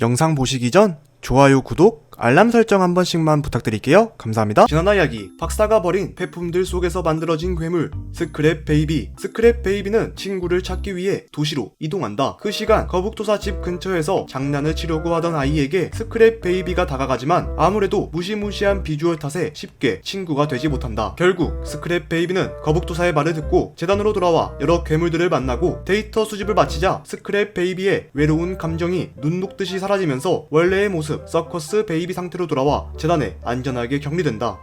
영상 보시기 전 좋아요, 구독, 알람 설정 한 번씩만 부탁드릴게요. 감사합니다. 지난화 이야기 박사가 버린 폐품들 속에서 만들어진 괴물 스크랩 베이비 스크랩 베이비는 친구를 찾기 위해 도시로 이동한다. 그 시간 거북도사 집 근처에서 장난을 치려고 하던 아이에게 스크랩 베이비가 다가가지만 아무래도 무시무시한 비주얼 탓에 쉽게 친구가 되지 못한다. 결국 스크랩 베이비는 거북도사의 말을 듣고 재단으로 돌아와 여러 괴물들을 만나고 데이터 수집을 마치자 스크랩 베이비의 외로운 감정이 눈 녹듯이 사라지면서 원래의 모습 서커스 베이비 상태로 돌아와 재단에 안전하게 격리된다.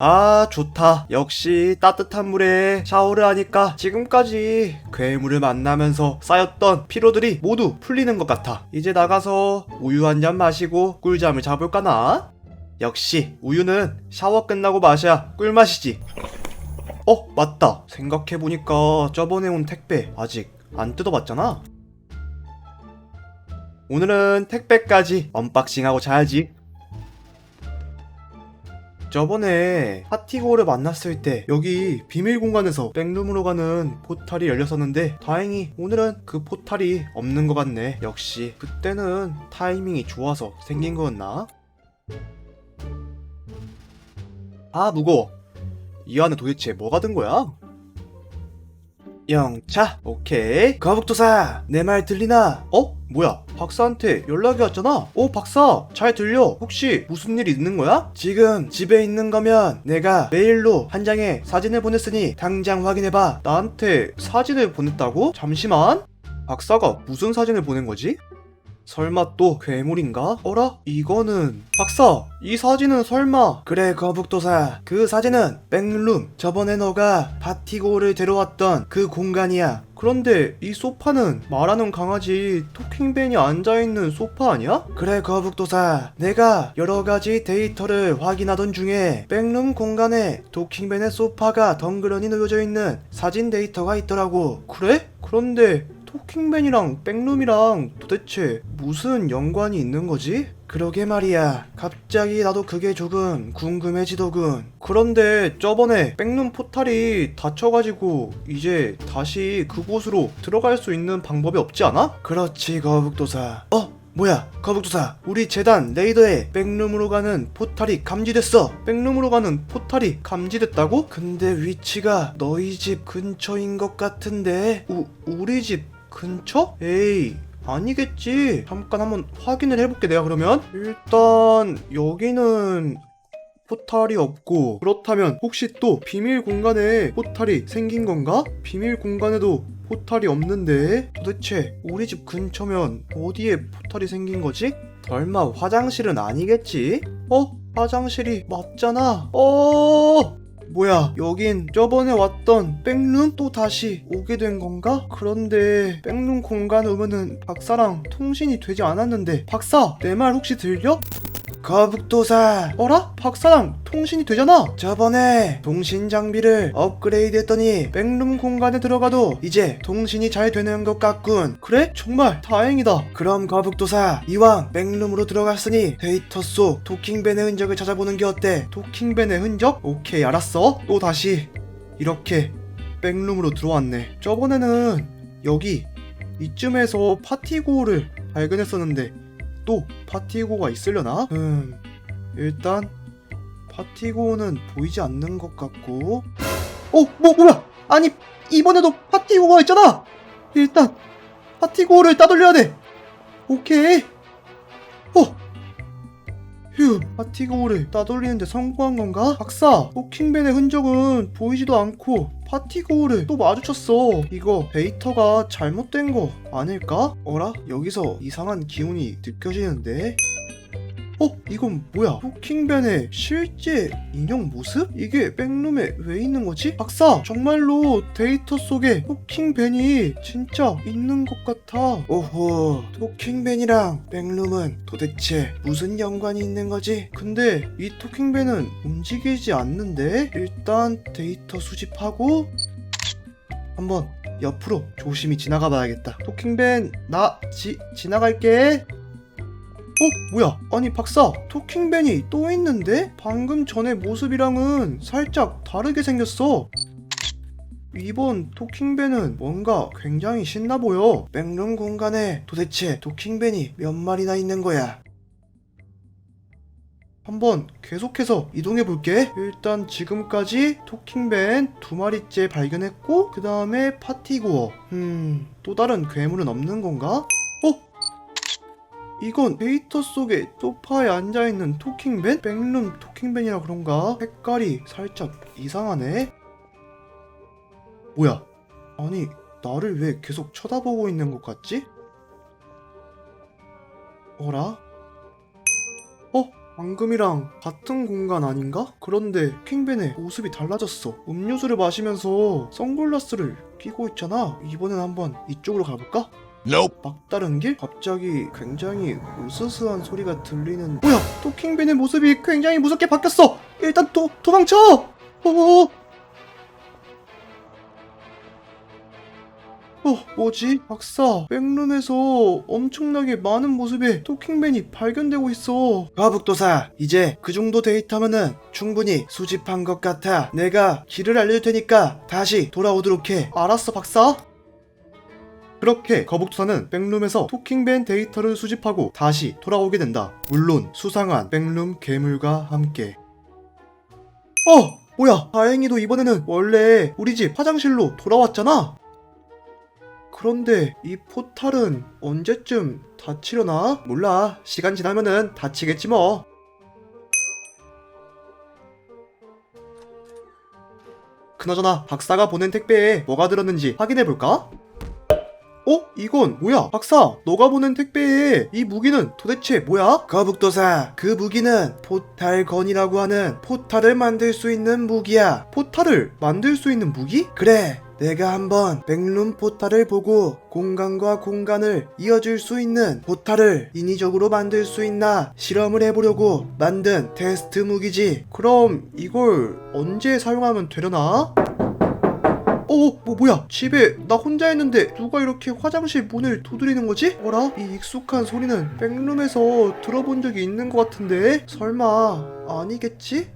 아, 좋다. 역시 따뜻한 물에 샤워를 하니까 지금까지 괴물을 만나면서 쌓였던 피로들이 모두 풀리는 것 같아. 이제 나가서 우유 한 잔 마시고 꿀잠을 자볼까나? 역시 우유는 샤워 끝나고 마셔야 꿀맛이지. 어, 맞다. 생각해보니까 저번에 온 택배 아직 안 뜯어봤잖아. 오늘은 택배까지 언박싱하고 자야지. 저번에 파티고를 만났을 때 여기 비밀 공간에서 백룸으로 가는 포탈이 열렸었는데 다행히 오늘은 그 포탈이 없는 것 같네. 역시 그때는 타이밍이 좋아서 생긴 거였나? 아 무거워. 이 안에 도대체 뭐가 든 거야? 영차 오케이 거북도사 내 말 들리나? 어? 뭐야 박사한테 연락이 왔잖아 어 박사 잘 들려 혹시 무슨 일 있는 거야? 지금 집에 있는 거면 내가 메일로 한 장의 사진을 보냈으니 당장 확인해봐 나한테 사진을 보냈다고? 잠시만 박사가 무슨 사진을 보낸 거지? 설마 또 괴물인가? 어라? 이거는 박사 이 사진은 설마 그래 거북도사 그 사진은 백룸 저번에 너가 바티고를 데려왔던 그 공간이야 그런데 이 소파는 말하는 강아지 토킹벤이 앉아있는 소파 아니야? 그래 거북도사 내가 여러가지 데이터를 확인하던 중에 백룸 공간에 토킹벤의 소파가 덩그러니 놓여져 있는 사진 데이터가 있더라고 그래? 그런데 토킹벤이랑 백룸이랑 도대체 무슨 연관이 있는 거지? 그러게 말이야. 갑자기 나도 그게 조금 궁금해지더군. 그런데 저번에 백룸 포탈이 닫혀가지고 이제 다시 그곳으로 들어갈 수 있는 방법이 없지 않아? 그렇지, 거북도사. 어? 뭐야, 거북도사. 우리 재단 레이더에 백룸으로 가는 포탈이 감지됐어. 백룸으로 가는 포탈이 감지됐다고? 근데 위치가 너희 집 근처인 것 같은데. 우, 우리 집 근처? 에이, 아니겠지. 잠깐 한번 확인을 해볼게, 내가 그러면. 일단, 여기는 포탈이 없고, 그렇다면 혹시 또 비밀 공간에 포탈이 생긴 건가? 비밀 공간에도 포탈이 없는데? 도대체 우리 집 근처면 어디에 포탈이 생긴 거지? 설마 화장실은 아니겠지? 어? 화장실이 맞잖아. 어! 뭐야 여긴 저번에 왔던 백룸 또 다시 오게 된 건가? 그런데 백룸 공간 오면은 박사랑 통신이 되지 않았는데 박사 내 말 혹시 들려? 거북도사 어라? 박사랑 통신이 되잖아 저번에 통신 장비를 업그레이드 했더니 백룸 공간에 들어가도 이제 통신이 잘 되는 것 같군 그래? 정말 다행이다 그럼 거북도사 이왕 백룸으로 들어갔으니 데이터 속 토킹벤의 흔적을 찾아보는 게 어때? 토킹벤의 흔적? 오케이 알았어 또 다시 이렇게 백룸으로 들어왔네 저번에는 여기 이쯤에서 파티고를 발견했었는데 또 파티고가 있으려나? 음, 일단 파티고는 보이지 않는 것 같고 어? 뭐, 뭐야? 아니 이번에도 파티고가 있잖아! 일단 파티고를 따돌려야 돼! 오케이 어! 휴 파티고를 따돌리는데 성공한 건가? 박사 토킹벤의 흔적은 보이지도 않고 파티고를 또 마주쳤어 이거 데이터가 잘못된 거 아닐까? 어라? 여기서 이상한 기운이 느껴지는데? 어? 이건 뭐야? 토킹벤의 실제 인형 모습? 이게 백룸에 왜 있는 거지? 박사! 정말로 데이터 속에 토킹벤이 진짜 있는 것 같아 오호 토킹벤이랑 백룸은 도대체 무슨 연관이 있는 거지? 근데 이 토킹벤은 움직이지 않는데? 일단 데이터 수집하고 한번 옆으로 조심히 지나가 봐야겠다 토킹벤 나 지, 지나갈게 어? 뭐야? 아니 박사 토킹벤이 또 있는데? 방금 전의 모습이랑은 살짝 다르게 생겼어 이번 토킹벤은 뭔가 굉장히 신나 보여. 백룸 공간에 도대체 토킹벤이 몇 마리나 있는 거야? 한번 계속해서 이동해 볼게. 일단 지금까지 토킹벤 두 마리째 발견했고, 그 다음에 파티고어. 음, 또 다른 괴물은 없는 건가? 어? 이건 데이터 속에 소파에 앉아있는 토킹벤? 백룸 토킹벤이라 그런가? 색깔이 살짝 이상하네? 뭐야? 아니, 나를 왜 계속 쳐다보고 있는 것 같지? 어라? 어? 방금이랑 같은 공간 아닌가? 그런데 킹벤의 모습이 달라졌어. 음료수를 마시면서 선글라스를 끼고 있잖아. 이번엔 한번 이쪽으로 가볼까? Nope. 막다른 길? 갑자기 굉장히 으스스한 소리가 들리는. 뭐야? 토킹벤의 모습이 굉장히 무섭게 바뀌었어! 일단 도, 도망쳐! 어, 어 뭐지? 박사 백룸에서 엄청나게 많은 모습의 토킹벤이 발견되고 있어. 가북도사 이제 그 정도 데이터면은 충분히 수집한 것 같아. 내가 길을 알려줄 테니까 다시 돌아오도록 해. 알았어 박사 그렇게 거북투사는 백룸에서 토킹벤 데이터를 수집하고 다시 돌아오게 된다. 물론 수상한 백룸 괴물과 함께. 어! 뭐야? 다행히도 이번에는 원래 우리 집 화장실로 돌아왔잖아? 그런데 이 포탈은 언제쯤 닫히려나? 몰라. 시간 지나면은 닫히겠지 뭐. 그나저나 박사가 보낸 택배에 뭐가 들었는지 확인해 볼까? 어? 이건 뭐야? 박사, 너가 보낸 택배에 이 무기는 도대체 뭐야? 거북도사, 그 무기는 포탈건이라고 하는 포탈을 만들 수 있는 무기야. 포탈을 만들 수 있는 무기? 그래. 내가 한번 백룸 포탈을 보고 공간과 공간을 이어줄 수 있는 포탈을 인위적으로 만들 수 있나 실험을 해보려고 만든 테스트 무기지. 그럼 이걸 언제 사용하면 되려나? 어, 뭐 뭐야? 집에 나 혼자 있는데 누가 이렇게 화장실 문을 두드리는 거지? 어라? 이 익숙한 소리는 백룸에서 들어본 적이 있는 것 같은데 설마 아니겠지?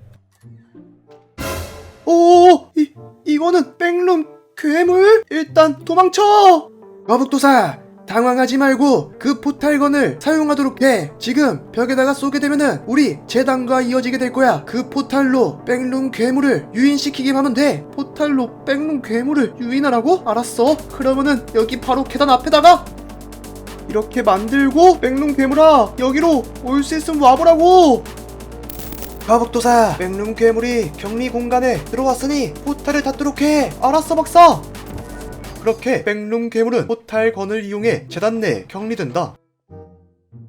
오, 이 이거는 백룸 괴물? 일단 도망쳐! 거북도사 당황하지 말고 그 포탈건을 사용하도록 해. 지금 벽에다가 쏘게 되면은 우리 재단과 이어지게 될 거야. 그 포탈로 백룸 괴물을 유인시키기만 하면 돼. 포탈로 백룸 괴물을 유인하라고? 알았어. 그러면은 여기 바로 계단 앞에다가 이렇게 만들고 백룸 괴물아 여기로 올 수 있으면 와보라고. 가복도사 백룸 괴물이 격리 공간에 들어왔으니 포탈을 닫도록 해. 알았어 박사. 그렇게 백룸 괴물은 포탈건을 이용해 재단 내에 격리된다.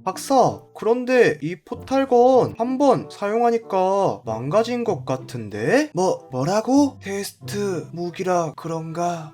박사, 그런데 이 포탈건 한 번 사용하니까 망가진 것 같은데? 뭐, 뭐라고? 테스트 무기라 그런가?